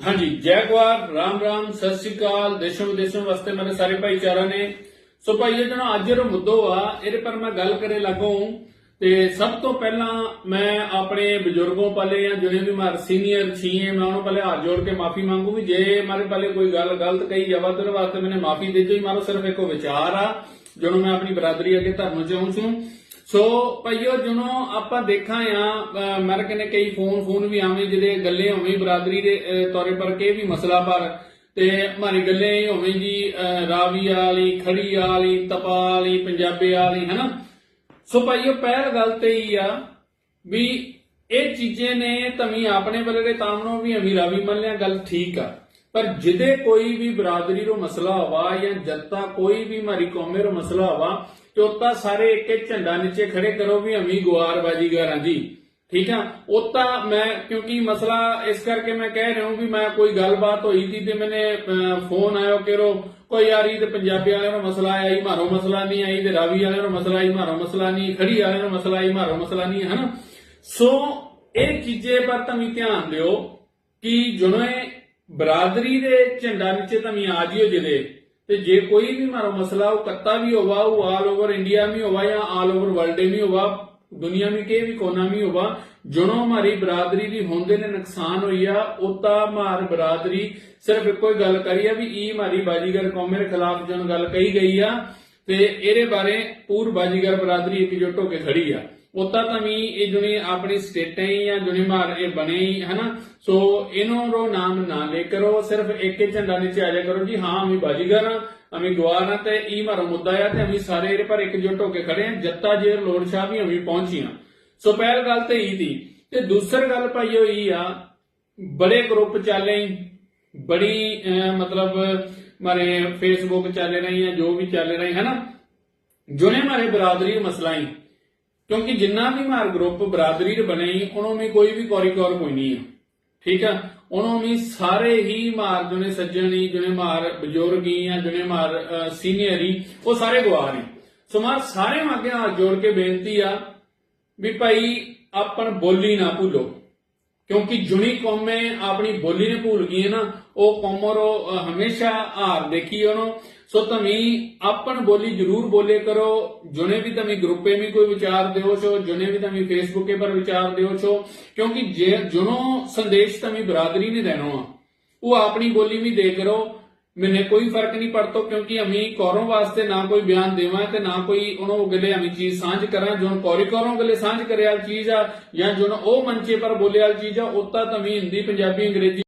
ਹਾਂਜੀ ਜੈਗਵਾਰ ਰਾਮ ਰਾਮ, ਸਤਿ ਸ੍ਰੀ ਅਕਾਲ। ਦੇਸ਼ੋਂ ਵਿਦੇਸ਼ੋਂ ਵਾਸਤੇ ਮੇਰੇ ਸਾਰੇ ਭਾਈਚਾਰਾ ਨੇ। ਸੋ ਭਾਈਓ ਜਣਾ ਅੱਜ ਦਾ ਮੁੱਦੋ ਆ ਇਹਦੇ ਪਰ ਮੈਂ ਗੱਲ ਕਰੇ ਲੱਗੋ ਤੇ ਸਭ ਤੋਂ ਪਹਿਲਾਂ ਮੈਂ ਆਪਣੇ ਬਜ਼ੁਰਗੋਂ ਪਲੇ ਜਾਂ ਜਿਹੜੇ ਵੀ ਮਾਰ ਸੀਨੀਅਰ ਛੀਏ ਮੈਂ ਉਹਨਾਂ ਪਹਿਲੇ ਹੱਥ ਜੋੜ ਕੇ ਮਾਫੀ ਮੰਗੂ ਵੀ ਜੇ ਮਾਰੇ ਪਲੇ ਕੋਈ ਗੱਲ ਗਲਤ ਕਹੀ ਜਾਵਾ ਤੇ ਵਾਸਤੇ ਮੈਨੇ ਮਾਫੀ ਦੇ ਜੋ ਮਾਰੋ, ਸਿਰਫ ਇੱਕੋ ਵਿਚਾਰ ਆ, ਜਿਹਨੂੰ ਮੈਂ ਆਪਣੀ ਬਰਾਦਰੀ ਅੱਗੇ ਧਰਨ ਚਾਹੂੰ છું ਸੋ ਭਾਈਓ ਜਦੋਂ ਆਪਾਂ ਦੇਖਾਂ ਆ ਮਰ ਕੇ ਕਈ ਫੋਨ ਫੋਨ ਵੀ ਆਵੇਂ ਜਿਹਦੇ ਗੱਲੇ ਹੋਵੇਂ ਬਰਾਦਰੀ ਦੇ ਅਹ, ਤੌਰੇ ਪਰ ਕੇ ਵੀ ਮਸਲਾ ਪਰ ਤੇ ਮਾਰੀ ਗੱਲੇ ਹੋਵੇਂ ਜੀ ਰਾਵੀ ਵਾਲੀ ਖੜੀ ਵਾਲੀ ਤਪਾ ਵਾਲੀ ਪੰਜਾਬੀ ਵਾਲੀ ਹਨਾ? ਸੋ ਭਾਈਓ ਪਹਿਲ ਗੱਲ ਤੇ ਹੀ ਆ ਵੀ ਇਹ ਚੀਜ਼ੇ ਨੇ ਤਮੀ ਆਪਣੇ ਵੱਲੇ ਦੇ ਤਾਮਨੋਂ ਵੀ ਅਮੀ ਰਾਵੀ ਮੰਨ ਲਿਆ ਗੱਲ ਠੀਕ ਆ। ਪਰ ਜਿਹਦੇ ਕੋਈ ਵੀ ਬਰਾਦਰੀ ਰੋ ਮਸਲਾ ਹਵਾ ਜਾਂ ਜਨਤਾ ਕੋਈ ਵੀ ਮਾਰੀ ਕੌਮੇ ਰੋ ਮਸਲਾ ਹਵਾ ਚੋਤਾ ਸਾਰੇ ਇੱਕ ਇੱਕ ਝੰਡਾ ਨੀਚੇ ਖੜੇ ਕਰੋ ਵੀ ਅਮੀ ਗੁਆਰ ਬਾਜੀਗਰਾਂ ਜੀ। ਠੀਕ ਆ? ਉਹ ਤਾਂ ਮੈਂ ਕਿਉਂਕਿ ਮਸਲਾ ਇਸ ਕਰਕੇ ਮੈਂ ਕਹਿ ਰਿਹਾ ਹਾਂ ਵੀ ਮੈਂ ਕੋਈ ਗੱਲਬਾਤ ਹੋਈ ਸੀ ਤੇ ਮੈਨੇ ਅਹ, ਫੋਨ ਆਇਓ ਕਿਰੋ। ਕੋਈ ਯਾਰੀ ਤੇ ਪੰਜਾਬੀ ਵਾਲਿਆਂ ਦਾ ਮਸਲਾ ਆਇਆ ਹੀ ਮਾਰੋ ਮਸਲਾ ਨਹੀਂ ਆਈ ਤੇ ਰਾਵੀ ਵਾਲਿਆਂ ਨੂੰ ਮਸਲਾ ਆਈ ਮਾਰੋ ਮਸਲਾ ਨਹੀਂ ਖੜੀ ਵਾਲਿਆਂ ਨੂੰ ਮਸਲਾ ਆਈ ਮਾਰੋ ਮਸਲਾ ਨਹੀਂ ਹਨਾ? ਸੋ ਇਹ ਚੀਜ਼ੇ ਪਰ ਤੁਸੀਂ ਧਿਆਨ ਦਿਓ ਕਿ ਜਦੋਂ ਬਰਾਦਰੀ ਦੇ ਝੰਡਾ ਨੀਚੇ ਤੁਸੀਂ ਆ ਜਿਓ ਜਿਹਦੇ ਤੇ ਜੇ ਕੋਈ ਵੀ ਮਾਰੋ ਮਸਲਾ ਉਹ ਕੱਤਾ ਵੀ ਹੋਵਾ, ਉਹ ਆਲ ਓਵਰ ਇੰਡੀਆ ਵੀ ਹੋਵਾ ਜਾਂ ਆਲ ਓਵਰ ਵਰਲਡ ਵੀ ਹੋਵਾ, ਦੁਨੀਆ ਵਿੱਚ ਕੇ ਵੀ ਕੋਨਾ ਵੀ ਹੋਵਾ ਜਦੋਂ ਮਾਰੀ ਬਰਾਦਰੀ ਦੀ ਹੁੰਦੇ ਨੇ ਨੁਕਸਾਨ ਹੋਈ ਆ ਉਤਾ ਮਾਰ ਬਰਾਦਰੀ। ਸਿਰਫ ਇੱਕੋ ਹੀ ਗੱਲ ਕਰੀ ਆ ਵੀ ਈ ਮਾਰੀ ਬਾਜੀਗਰ ਕੌਮੇ ਦੇ ਖਿਲਾਫ ਜਦੋਂ ਗੱਲ ਕਹੀ ਗਈ ਆ, ਤੇ ਇਹਦੇ ਬਾਰੇ ਪੂਰ ਬਾਜੀਗਰ ਬਰਾਦਰੀ ਇਕਜੁੱਟ ਹੋ ਕੇ ਖੜੀ ਆ। ਉਤਾ ਤਾਂ ਵੀ ਇਹ ਜੁਨੀ ਆਪਣੀ ਸਟੇਟਾਂ ਹੀ ਜਾਂ ਜੁਨੀ ਮਾਰ ਇਹ ਬਣੇ ਹੀ ਹਨਾ? ਸੋ ਇਹਨੂੰ ਰੋ ਨਾਮ ਨਾ ਲੈ ਕਰੋ ਸਿਰਫ ਇੱਕ ਹੀ ਝੰਡਾ ਨੀਚੇ ਆ ਜਾ ਕਰੋ ਜੀ ਹਾਂ ਅਮੀ ਬਾਜੀਗਰ ਆ ਅਮੀ ਗਵਾਰ ਆ ਤੇ ਇਹ ਮਾਰੋ ਮੁੱਦਾ ਆ ਤੇ ਅਮੀ ਸਾਰੇ ਇਹਦੇ ਪਰ ਇਕਜੁੱਟ ਹੋ ਕੇ ਖੜੇ ਆ ਜੱਤਾ ਜੇ ਲੋੜ ਸ਼ਾਹ ਵੀ ਅਮੀ ਪਹੁੰਚੀਆਂ ਸੋ ਪਹਿਲ ਗੱਲ ਤੇ ਹੀ ਦੀ ਤੇ ਦੂਸਰ ਗੱਲ ਭਾਈਓ ਇਹ ਆ ਬੜੇ ਗਰੁੱਪ ਚੱਲੇ ਈ, ਬੜੀ ਮਤਲਬ ਮਾਰੇ ਫੇਸਬੁੱਕ ਚੱਲ ਰਹੀ ਹੈ ਜੋ ਵੀ ਚੱਲ ਰਹੀ ਹੈ ਨਾ ਜੁਨੇ ਮਾਰੇ ਬਰਾਦਰੀ ਮਸਲਾ ਹੀ। ਕਿਉਂਕਿ ਜਿੰਨਾ ਵੀ ਮਾਰ ਗਰੁੱਪ ਬਰਾਦਰੀ ਦੇ ਬਣੇ ਹੀ ਉਹਨਾਂ ਵਿੱਚ ਕੋਈ ਵੀ ਕੋਰੀਕੋਰ ਕੋਈ ਠੀਕ ਆ? ਉਹਨਾਂ ਵਿੱਚ ਸਾਰੇ ਹੀ ਮਾਰ ਜੁਨੇ ਸੱਜਣੀ ਜੁਨੇ ਮਾਰ ਬਜ਼ੁਰਗੀ ਜਾਂ ਜੁਨੇ ਮਾਰ ਸੀਨੀਅਰੀ ਉਹ ਸਾਰੇ ਗਵਾ ਨੇ। ਸੋ ਮਾਰ ਸਾਰੇ ਮਾਗੇ ਹੱਥ ਜੋੜ ਕੇ ਬੇਨਤੀ ਆ ਵੀ ਭਾਈ, ਆਪਣ ਬੋਲੀ ਨਾ ਭੁੱਲੋ। ਕਿਉਂਕਿ ਜੁਨੀ ਕੌਮੇ ਆਪਣੀ ਬੋਲੀ ਨੇ ਭੁੱਲ ਗਈ ਹੈ ਨਾ, ਉਹ ਕੌਮਰੋ ਹਮੇਸ਼ਾ ਹਾਰ ਦੇਖੀ ਉਹਨੂੰ। ਸੋ ਤਮੀ ਆਪਣ ਬੋਲੀ ਜਰੂਰ ਬੋਲੇ ਕਰੋ। ਜੁਨੇ ਵੀ ਤਮੀ ਗਰੁੱਪੇ ਵੀ ਕੋਈ ਵਿਚਾਰ ਦਿਓ ਛੋ, ਜੁਨੇ ਵੀ ਤਮੀ ਫੇਸਬੁੱਕੇ ਪਰ ਵਿਚਾਰ ਦਿਓ ਛੋ, ਕਿਉਂਕਿ ਜੇ ਜੁਨੋ ਸੰਦੇਸ਼ ਤਮੀ ਬਰਾਦਰੀ ਨੇ ਦੇਣੋ ਆ, ਉਹ ਆਪਣੀ ਬੋਲੀ ਵੀ ਦੇ ਕਰੋ। ਮੈਨੇ ਕੋਈ ਫ਼ਰਕ ਨਹੀਂ ਪੜਤੋ ਕਿਉਂਕਿ ਅਮੀ ਕੌਰੋਂ ਵਾਸਤੇ ਨਾ ਕੋਈ ਬਿਆਨ ਦੇਵਾਂ ਤੇ ਨਾ ਕੋਈ ਉਹਨੂੰ ਗਲੇ ਅਮੀ ਚੀਜ਼ ਸਾਂਝ ਕਰਾਂ। ਜੋਨ ਕੌਰੀ ਕੌਰੋਂ ਗਲੇ ਸਾਂਝ ਕਰਿਆ ਚੀਜ਼ ਆ ਜਾਂ ਜੋਨ ਉਹ ਮੰਚੇ ਪਰ ਬੋਲੇ ਵਾਲੀ ਚੀਜ਼ ਆ ਉਤਾ ਤਮੀ ਹਿੰਦੀ, ਪੰਜਾਬੀ, ਅੰਗਰੇਜ਼ੀ